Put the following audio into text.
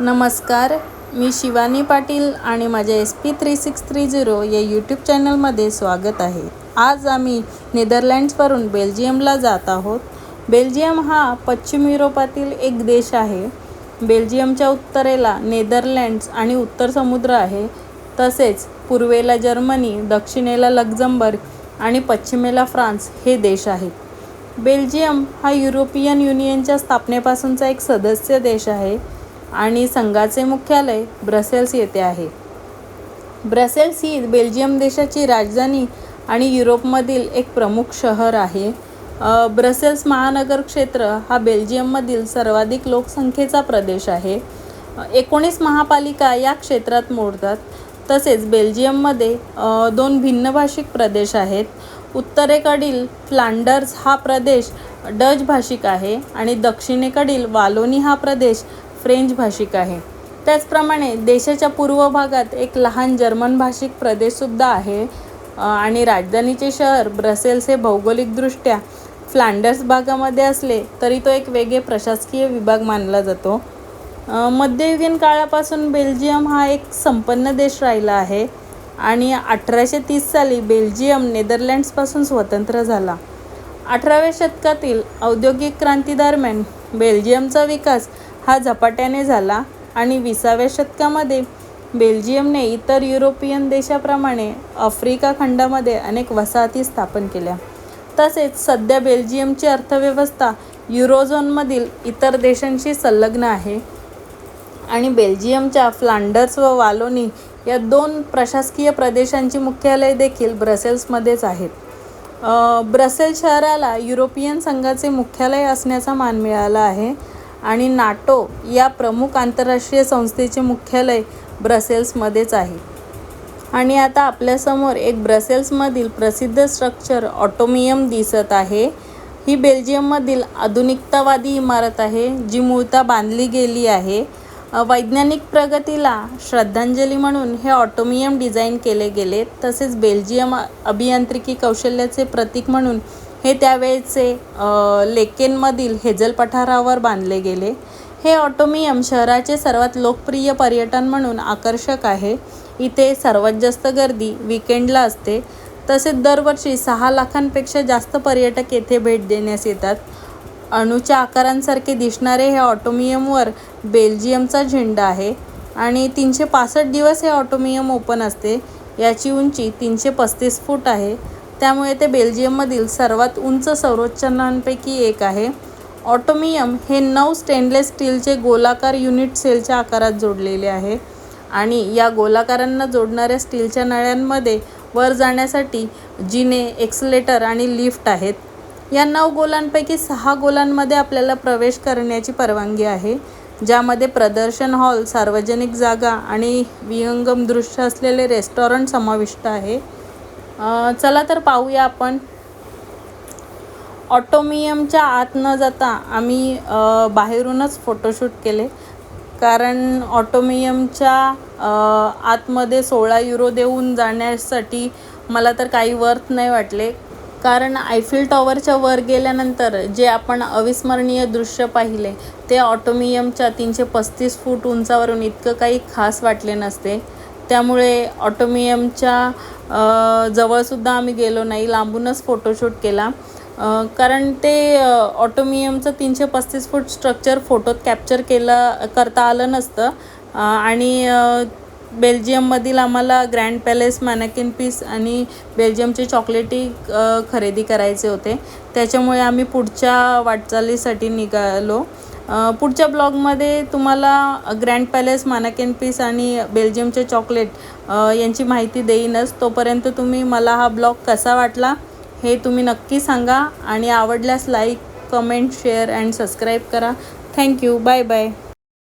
नमस्कार. मी शिवानी पाटील आणि माझ्या S P three six three zero या यूट्यूब चॅनलमध्ये स्वागत आहे. आज आम्ही नेदरलँड्सवरून बेल्जियमला जात आहोत. बेल्जियम हा पश्चिम युरोपातील एक देश आहे. बेल्जियमच्या उत्तरेला नेदरलँड्स आणि उत्तर समुद्र आहे. तसेच पूर्वेला जर्मनी दक्षिणेला लक्झमबर्ग आणि पश्चिमेला फ्रान्स हे देश आहेत. बेल्जियम हा युरोपियन युनियनच्या स्थापनेपासूनचा एक सदस्य देश आहे. आणि संघाचे मुख्यालय ब्रसेल्स येथे आहे. ब्रसेल्स ही बेल्जियम देशाची राजधानी आणि युरोपमधील एक प्रमुख शहर आहे. ब्रसेल्स महानगर क्षेत्र हा बेल्जियममधील सर्वाधिक लोकसंख्येचा प्रदेश आहे. एकोणीस महापालिका या क्षेत्रात मोडतात. तसेच बेल्जियममध्ये दोन भिन्न भाषिक प्रदेश आहेत. उत्तरेकडील फ्लांडर्स हा प्रदेश डच भाषिक आहे आणि दक्षिणेकडील वालोनी हा प्रदेश फ्रेंच भाषिक आहे. त्याचप्रमाणे देशाच्या पूर्व भागात एक लहान जर्मन भाषिक प्रदेशसुद्धा आहे आणि राजधानीचे शहर ब्रसेल्स हे भौगोलिकदृष्ट्या फ्लांडर्स भागामध्ये असले तरी तो एक वेगळे प्रशासकीय विभाग मानला जातो. मध्ययुगीन काळापासून बेल्जियम हा एक संपन्न देश राहिला आहे आणि अठराशे तीस साली बेल्जियम नेदरलँड्सपासून स्वतंत्र झाला. अठराव्या शतकातील औद्योगिक क्रांतीदरम्यान बेल्जियमचा विकास हा झपाट्याने झाला आणि विसाव्या शतकामध्ये बेल्जियमने इतर युरोपियन देशाप्रमाणे आफ्रिका खंडामध्ये अनेक वसाहती स्थापन केल्या. तसेच सध्या बेल्जियमची अर्थव्यवस्था युरोझोनमधील इतर देशांशी संलग्न आहे आणि बेल्जियमच्या फ्लांडर्स व वालोनी या दोन प्रशासकीय प्रदेशांची मुख्यालय देखील ब्रसेल्समध्येच आहेत. ब्रसेल ब्रसेल्स शहराला युरोपियन संघाचे मुख्यालय असण्याचा मान मिळाला आहे. आणि नाटो या प्रमुख आंतरराष्ट्रीय संस्थेचे मुख्यालय ब्रसेल्समध्येच आहे. आणि आता आपल्यासमोर एक ब्रसेल्समधील प्रसिद्ध स्ट्रक्चर ऑटोमियम दिसत आहे. ही बेल्जियममधील आधुनिकतावादी इमारत आहे जी मूळतः बांधली गेली आहे. वैज्ञानिक प्रगतीला श्रद्धांजली म्हणून हे ऑटोमियम डिझाईन केले गेले तसेच बेल्जियम अभियांत्रिकी कौशल्याचे प्रतीक म्हणून हे त्यावेळेचे लेकेनमधील हेजल पठारावर बांधले गेले. हे ऑटोमियम शहराचे सर्वात लोकप्रिय पर्यटन म्हणून आकर्षक आहे. इथे सर्वात जास्त गर्दी विकेंडला असते. तसेच दरवर्षी सहा लाखांपेक्षा जास्त पर्यटक येथे भेट देण्यास येतात. अणूच्या आकारांसारखे दिसणारे हे ऑटोमियमवर बेल्जियमचा झेंडा आहे आणि तीनशे पासष्ट दिवस हे ऑटोमियम ओपन असते. याची उंची तीनशे पस्तीस फूट आहे. त्यामुळे ते बेल्जियममधील सर्वात उंच संरचनांपैकी एक आहे. ऑटोमियम हे नऊ स्टेनलेस स्टीलचे गोलाकार युनिट सेलच्या आकारात जोडलेले आहे आणि या गोलाकारांना जोडणाऱ्या स्टीलच्या नळ्यांमध्ये वर जाण्यासाठी जिने एक्सलेटर आणि लिफ्ट आहेत. या नऊ गोलांपैकी सहा गोलांमध्ये आपल्याला प्रवेश करण्याची परवानगी आहे ज्यामध्ये प्रदर्शन हॉल सार्वजनिक जागा आणि विहंगम दृश्य असलेले रेस्टॉरंट समाविष्ट आहे. चला तर पाहूया आपण. ऑटोमियमच्या आत न जाता आम्ही बाहेरूनच फोटोशूट केले. कारण ऑटोमियमच्या आतमध्ये सोळा युरो देऊन जाण्यासाठी मला तर काही वर्थ नाही वाटले. कारण आयफिल टॉवरच्या वर गेल्यानंतर जे आपण अविस्मरणीय दृश्य पाहिले ते ऑटोमियमच्या तीनशे पस्तीस फूट उंचावरून इतकं काही खास वाटले नसते. त्यामुळे ऑटोमियमच्या जवळसुद्धा आम्ही गेलो नाही लांबूनच फोटोशूट केला. कारण ते ऑटोमियमचं तीनशे पस्तीस फूट स्ट्रक्चर फोटोत कॅप्चर केलं करता आलं नसतं. आणि बेल्जियममधील आम्हाला ग्रँड पॅलेस मॅनॅकिन पीस आणि बेल्जियमचे चॉकलेटी खरेदी करायचे होते. त्याच्यामुळे आम्ही पुढच्या वाटचालीसाठी निघालो. पुढच्या ब्लॉगमध्ये तुम्हाला ग्रँड पॅलेस मानाकेन पीस आणि बेल्जियमचे चॉकलेट यांची माहिती देईनच. तोपर्यंत तुम्ही मला हा ब्लॉग कसा वाटला हे तुम्ही नक्की सांगा आणि आवडल्यास like comment share and subscribe करा. Thank you bye bye.